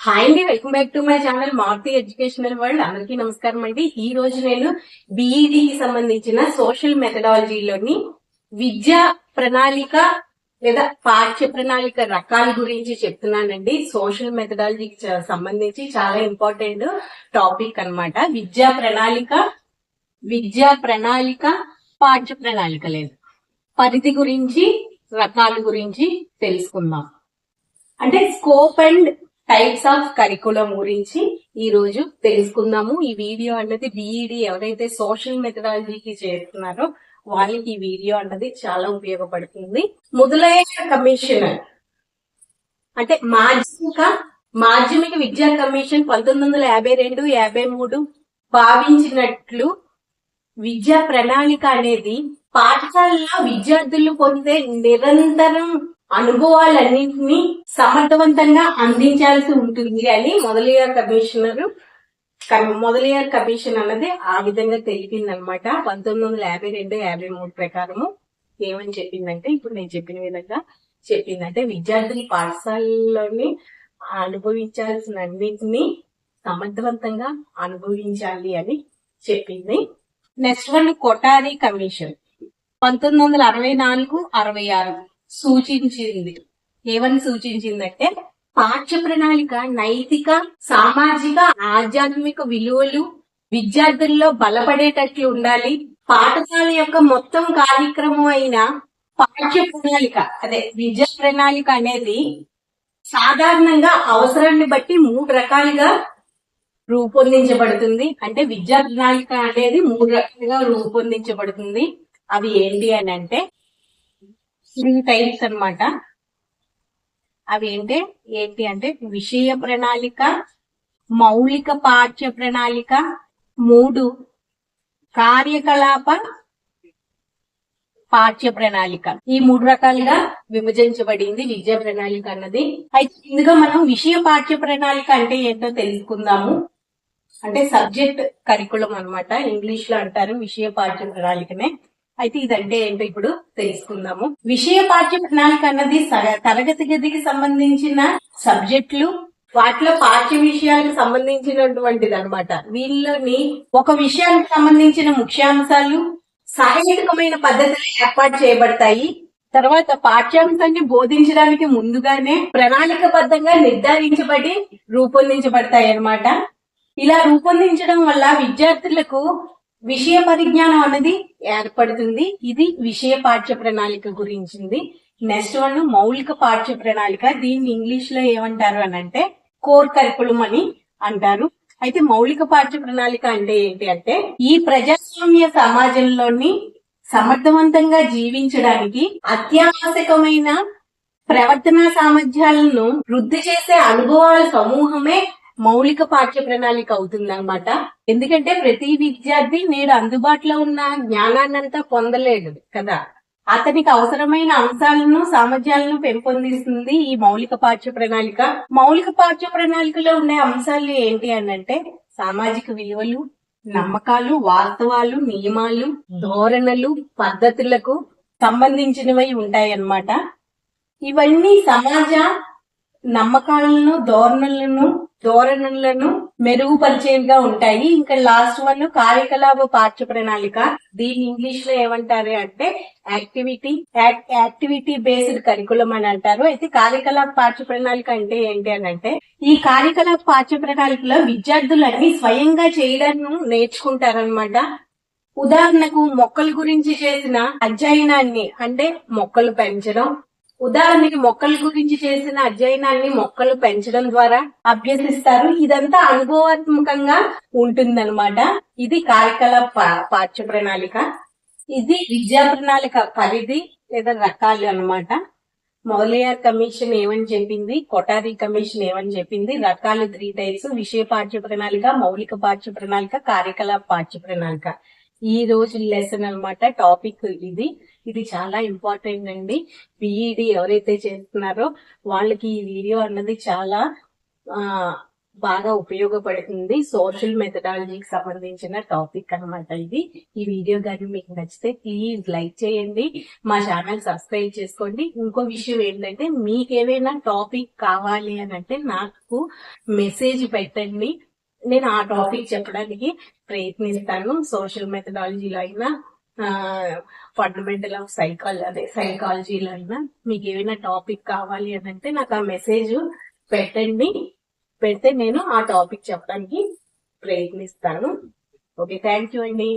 Hi అండి welcome back to my channel Maruti educational world అందరికీ నమస్కారం అండి. ఈ రోజు నేను BED కి సంబంధించిన సోషల్ మెథడాలజీలోని విద్యా ప్రణాళిక లేదా పాఠ్య ప్రణాళిక రకాల గురించి చెప్తున్నానండి. సోషల్ మెథడాలజీకి సంబంధించి చాలా ఇంపార్టెంట్ టాపిక్ అన్నమాట. విద్యా ప్రణాళిక విద్యా ప్రణాళిక పాఠ్య ప్రణాళిక లేదు. పరిధి గురించి రకాల గురించి తెలుసుకుందాం. అంటే scope and types of curriculum గురించి ఈ రోజు తెలుసుకుందాము. ఈ వీడియో అన్నది బిఈడి ఎవరైతే సోషల్ మెథడాలజీకి చేస్తున్నారో వాళ్ళకి ఈ వీడియో అన్నది చాలా ఉపయోగపడుతుంది. మొదలైన కమిషన్ అంటే మాధ్యమిక మాధ్యమిక విద్యా కమిషన్ పంతొమ్మిది వందల యాభై రెండు యాభై మూడు భావించినట్లు విద్యా ప్రణాళిక అనేది పాఠశాలలో విద్యార్థులు పొందే నిరంతరం అనుభవాలన్నింటినీ సమర్థవంతంగా అందించాల్సి ఉంటుంది అని మొదలయ్యార్ కమిషనర్ మొదలయ్యార్ కమిషన్ అన్నది ఆ విధంగా తెలిపింది అనమాట పంతొమ్మిది వందల యాభై రెండు యాభై మూడు ప్రకారము ఏమని చెప్పిందంటే ఇప్పుడు నేను చెప్పిన విధంగా చెప్పిందంటే విద్యార్థులు పాఠశాలలోని అనుభవించాల్సిన అన్నింటినీ సమర్థవంతంగా అనుభవించాలి అని చెప్పింది. Next one Kothari commission. పంతొమ్మిది వందల అరవై నాలుగు అరవై ఆరు. సూచించింది. ఏమని సూచించిందంటే పాఠ్య ప్రణాళిక నైతిక సామాజిక ఆధ్యాత్మిక విలువలు విద్యార్థుల్లో బలపడేటట్లు ఉండాలి. పాఠశాల యొక్క మొత్తం కార్యక్రమం అయిన పాఠ్య ప్రణాళిక అదే విద్యా ప్రణాళిక అనేది సాధారణంగా అవసరాన్ని బట్టి మూడు రకాలుగా రూపొందించబడుతుంది. అంటే విద్యా ప్రణాళిక అనేది మూడు రకాలుగా రూపొందించబడుతుంది. అవి ఏంటి అని అంటే త్రీ టైప్స్ అన్నమాట. అవి ఏంటి ఏంటి అంటే విషయ ప్రణాళిక మౌలిక పాఠ్య ప్రణాళిక మూడు కార్యకలాప పాఠ్య ప్రణాళిక. ఈ మూడు రకాలుగా విభజించబడింది విద్యా ప్రణాళిక అన్నది. అయితే ఇందులో మనం విషయ పాఠ్య ప్రణాళిక అంటే ఏంటో తెలుసుకుందాము. అంటే సబ్జెక్ట్ కరికులం అన్నమాట. ఇంగ్లీష్లో అంటారు విషయ పాఠ్య ప్రణాళికనే. అయితే ఇదంటే ఏంటో ఇప్పుడు తెలుసుకుందాము. విషయ పాఠ్య ప్రణాళిక అన్నది తరగతి గదికి సంబంధించిన సబ్జెక్టులు వాటిలో పాఠ్య విషయాలకు సంబంధించినటువంటిది అనమాట వీళ్ళని ఒక విషయానికి సంబంధించిన ముఖ్యాంశాలు సహేతుకమైన పద్ధతిలో ఏర్పాటు చేయబడతాయి. తర్వాత పాఠ్యాంశాన్ని బోధించడానికి ముందుగానే ప్రణాళికబద్ధంగా నిర్ధారించబడి రూపొందించబడతాయి అన్నమాట ఇలా రూపొందించడం వల్ల విద్యార్థులకు విషయ పరిజ్ఞానం అనేది ఏర్పడుతుంది. ఇది విషయ పాఠ్య ప్రణాళిక గురించింది. నెక్స్ట్ వన్ మౌలిక పాఠ్య ప్రణాళిక. దీన్ని ఇంగ్లీష్లో ఏమంటారు అని అంటే కోర్ కరికులం అని అంటారు. అయితే మౌలిక పాఠ్య ప్రణాళిక అంటే ఏంటి అంటే ఈ ప్రజాస్వామ్య సమాజంలోని సమర్థవంతంగా జీవించడానికి అత్యావశ్యకమైన ప్రవర్తనా సామర్థ్యాలను వృద్ధి చేసే అనుభవాల సమూహమే మౌలిక పాఠ్య ప్రణాళిక అవుతుందన్నమాట. ఎందుకంటే ప్రతి విద్యార్థి నేడు అందుబాటులో ఉన్న జ్ఞానాన్నంతా పొందలేడు కదా. అతనికి అవసరమైన అంశాలను సామర్థ్యాలను పెంపొందిస్తుంది ఈ మౌలిక పాఠ్య ప్రణాళిక మౌలిక పాఠ్య ప్రణాళికలో ఉండే అంశాలు ఏంటి అని అంటే సామాజిక విలువలు నమ్మకాలు వాస్తవాలు నియమాలు ధోరణులు పద్ధతులకు సంబంధించినవి ఉంటాయి అన్నమాట ఇవన్నీ సమాజ నమ్మకాలను ధోరణులను ధోరణులను మెరుగుపరిచేవిగా ఉంటాయి. ఇంకా లాస్ట్ వన్ కార్యకలాప పాఠ్య ప్రణాళిక దీన్ని ఇంగ్లీష్లో ఏమంటారు అంటే యాక్టివిటీ యాక్టివిటీ బేస్డ్ కరికులం అని అంటారు. అయితే కార్యకలాప పాఠ్య ప్రణాళిక అంటే ఏంటి అని అంటే ఈ కార్యకలాప పాఠ్య ప్రణాళికలో విద్యార్థులన్నీ స్వయంగా చేయడం నేర్చుకుంటారనమాట ఉదాహరణకు మొక్కల గురించి చేసిన అధ్యయనాన్ని అంటే మొక్కలు పెంచడం ఉదాహరణకి మొక్కల గురించి చేసిన అధ్యయనాన్ని మొక్కలు పెంచడం ద్వారా అభ్యసిస్తారు. ఇదంతా అనుభవాత్మకంగా ఉంటుందన్నమాట. ఇది కార్యకలాప పాఠ్య ప్రణాళిక ఇది విద్యా ప్రణాళిక పరిధి లేదా రకాలు అన్నమాట. మౌలయ కమిషన్ ఏమని చెప్పింది? కొటారి కమిషన్ ఏమని చెప్పింది? రకాలు త్రీ టైప్స్. విషయ పాఠ్య ప్రణాళిక మౌలిక పాఠ్య ప్రణాళిక కార్యకలాప పాఠ్య ప్రణాళిక ఈ రోజు లెసన్ అనమాట టాపిక్ ఇది. ఇది చాలా ఇంపార్టెంట్ అండి. బిఈడి ఎవరైతే చేస్తున్నారో వాళ్ళకి ఈ వీడియో అన్నది చాలా బాగా ఉపయోగపడుతుంది. సోషల్ మెథడాలజీకి సంబంధించిన టాపిక్ అన్నమాట ఇది. ఈ వీడియో కానీ మీకు నచ్చితే ప్లీజ్ లైక్ చేయండి. మా ఛానల్ సబ్స్క్రైబ్ చేసుకోండి. ఇంకో విషయం ఏంటంటే మీకు ఏవైనా టాపిక్ కావాలి అని అంటే నాకు మెసేజ్ పెట్టండి. నేను ఆ టాపిక్ చెప్పడానికి ప్రయత్నిస్తాను. సోషల్ మెథడాలజీలో అయినా ఫండమెంటల్ ఆఫ్ సైకాలజీ అదే సైకాలజీలో అయినా మీకు ఏమైనా టాపిక్ కావాలి అని అంటే నాకు ఆ మెసేజ్ పెట్టండి. పెడితే నేను ఆ టాపిక్ చెప్పడానికి ప్రయత్నిస్తాను. ఓకే థ్యాంక్ యూ అండి.